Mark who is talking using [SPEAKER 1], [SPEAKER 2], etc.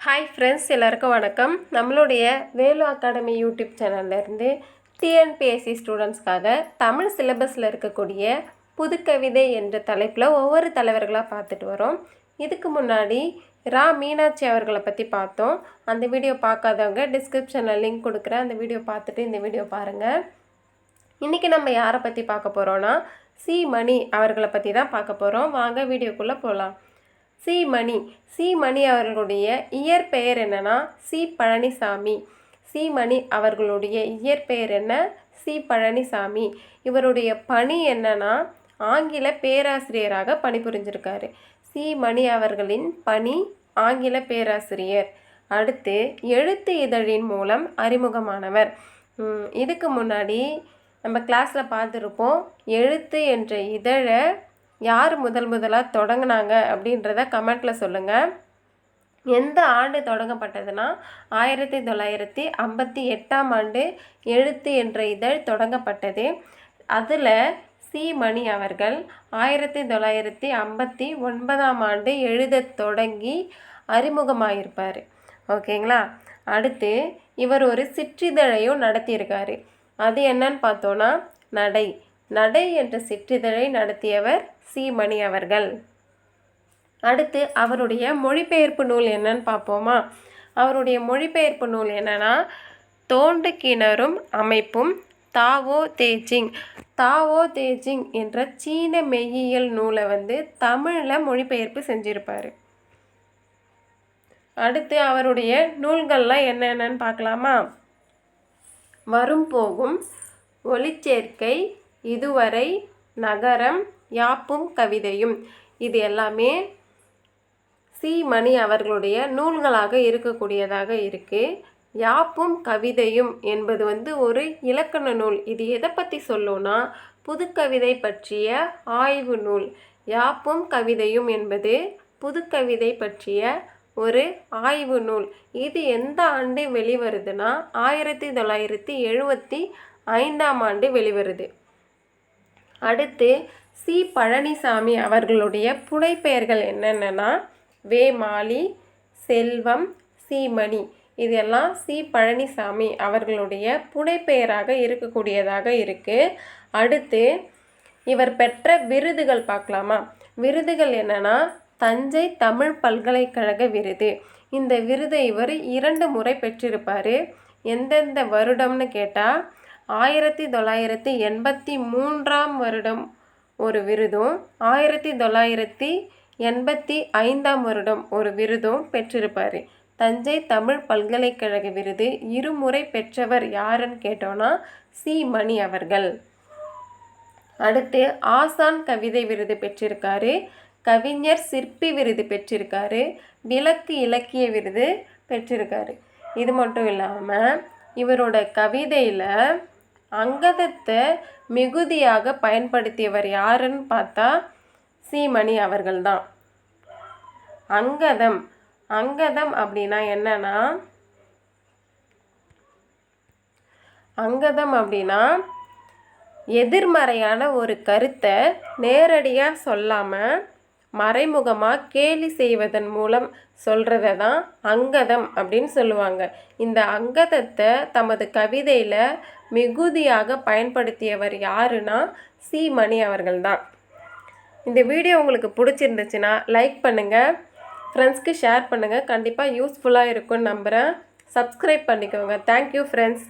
[SPEAKER 1] Hi friends எல்லாருக்கும் வணக்கம். நம்மளுடைய வேலு அகாடமி யூடியூப் சேனல்லேருந்து டிஎன்பிஎஸ்சி ஸ்டூடெண்ட்ஸ்க்காக தமிழ் சிலபஸில் இருக்கக்கூடிய புதுக்கவிதை என்ற தலைப்பில் ஒவ்வொரு தலைவர்களாக பார்த்துட்டு வரோம். இதுக்கு முன்னாடி ரா மீனாட்சி அவர்களை பற்றி பார்த்தோம். அந்த வீடியோ பார்க்காதவங்க டிஸ்கிரிப்ஷனில் லிங்க் கொடுக்குறேன் அந்த வீடியோ பார்த்துட்டு இந்த வீடியோ பாருங்கள் இன்றைக்கி நம்ம யாரை பற்றி பார்க்க போகிறோன்னா சி மணி அவர்களை பற்றி தான் பார்க்க போகிறோம் வாங்க வீடியோக்குள்ளே போகலாம் சி. மணி. சி. மணி அவர்களுடைய இயற்பெயர் என்னன்னா சி. பழனிசாமி. சி. மணி அவர்களுடைய இயற்பெயர் என்ன? சி. பழனிசாமி. இவருடைய பணி என்னன்னா ஆங்கில பேராசிரியராக பணிபுரிஞ்சிருக்காரு. சி. மணி அவர்களின் பணி ஆங்கில பேராசிரியர். அடுத்து எழுத்து இதழின் மூலம் அறிமுகமானவர். இதுக்கு முன்னாடி நம்ம கிளாஸில் பார்த்துருப்போம். எழுத்து என்ற இதழை யார் முதல் முதலாக தொடங்கினாங்க அப்படின்றத கமெண்ட்டில் சொல்லுங்கள் எந்த ஆண்டு தொடங்கப்பட்டதுன்னா ஆயிரத்தி தொள்ளாயிரத்தி ஐம்பத்தி எட்டாம் ஆண்டு எழுத்து என்ற இதழ் தொடங்கப்பட்டது. அதில் சி. மணி அவர்கள் ஆயிரத்தி தொள்ளாயிரத்தி ஐம்பத்தி ஒன்பதாம் ஆண்டு எழுத தொடங்கி அறிமுகமாயிருப்பார். ஓகேங்களா? அடுத்து இவர் ஒரு சிற்றிதழையும் நடத்தியிருக்காரு. அது என்னன்னு பார்த்தோன்னா நடை. நடை என்ற சிற்றிதழை நடத்தியவர் சி மணி அவர்கள். அடுத்து அவருடைய மொழிபெயர்ப்பு நூல் என்னன்னு பார்ப்போமா? அவருடைய மொழிபெயர்ப்பு நூல் என்னன்னா தோண்டு கிணறும் அமைப்பும் தாவோ தேஜிங். தாவோ தேஜிங் என்ற சீன மெய்யியல் நூலை வந்து தமிழில் மொழிபெயர்ப்பு செஞ்சிருப்பார். அடுத்து அவருடைய நூல்கள்லாம் என்னென்னன்னு பார்க்கலாமா? வரும் போகும் ஒளிச்சேர்க்கை இதுவரை நகரம் யாப்பும் கவிதையும். இது எல்லாமே சி. மணி அவர்களுடைய நூல்களாக இருக்கக்கூடியதாக இருக்குது யாப்பும் கவிதையும் என்பது வந்து ஒரு இலக்கண நூல். இது எதை பற்றி சொல்லும்னா புதுக்கவிதை பற்றிய ஆய்வு நூல். யாப்பும் கவிதையும் என்பது புதுக்கவிதை பற்றிய ஒரு ஆய்வு நூல். இது எந்த ஆண்டு வெளிவருதுன்னா ஆயிரத்தி தொள்ளாயிரத்தி எழுபத்தி ஐந்தாம் ஆண்டு வெளிவருது. அடுத்து சி. பழனிசாமி அவர்களுடைய புனைப்பெயர்கள் என்னென்னா வேமாலி செல்வம் சீமணி. இதெல்லாம் சி. பழனிசாமி அவர்களுடைய புனைப்பெயராக இருக்கக்கூடியதாக இருக்குது அடுத்து இவர் பெற்ற விருதுகள் பார்க்கலாமா? விருதுகள் என்னென்னா தஞ்சை தமிழ் பல்கலைக்கழக விருது. இந்த விருதை இவர் இரண்டு முறை பெற்றிருப்பார். எந்தெந்த வருடம்னு கேட்டால் ஆயிரத்தி தொள்ளாயிரத்தி எண்பத்தி மூன்றாம் வருடம் ஒரு விருதும் ஆயிரத்தி தொள்ளாயிரத்தி எண்பத்தி ஐந்தாம் வருடம் ஒரு விருதும் பெற்றிருப்பார். தஞ்சை தமிழ் பல்கலைக்கழக விருது இருமுறை பெற்றவர் யாருன்னு கேட்டோன்னா சி. மணி அவர்கள். அடுத்து ஆசான் கவிதை விருது பெற்றிருக்காரு கவிஞர் சிற்பி விருது பெற்றிருக்காரு விளக்கு இலக்கிய விருது பெற்றிருக்காரு. இது மட்டும் இல்லாமல் இவரோட கவிதையில் அங்கதத்தை மிகுதியாக பயன்படுத்தியவர் யாருன்னு பார்த்தா சீமணி அவர்கள்தான். அங்கதம். அங்கதம் அப்படின்னா என்னன்னா அங்கதம் அப்படின்னா எதிர்மறையான ஒரு கருத்தை நேரடியாக சொல்லாமல் மறைமுகமாக கேலி செய்வதன் மூலம் சொல்கிறத தான் அங்கதம் அப்படின்னு சொல்லுவாங்க. இந்த அங்கதத்தை தமது கவிதையில் மிகுதியாக பயன்படுத்தியவர் யாருன்னா சி. மணி அவர்கள் தான் இந்த வீடியோ உங்களுக்கு பிடிச்சிருந்துச்சுன்னா லைக் பண்ணுங்கள் ஃப்ரெண்ட்ஸ்க்கு ஷேர் பண்ணுங்கள் கண்டிப்பாக யூஸ்ஃபுல்லாக இருக்கும்னு நம்புகிறேன் சப்ஸ்கிரைப் பண்ணிக்கோங்க. Thank you friends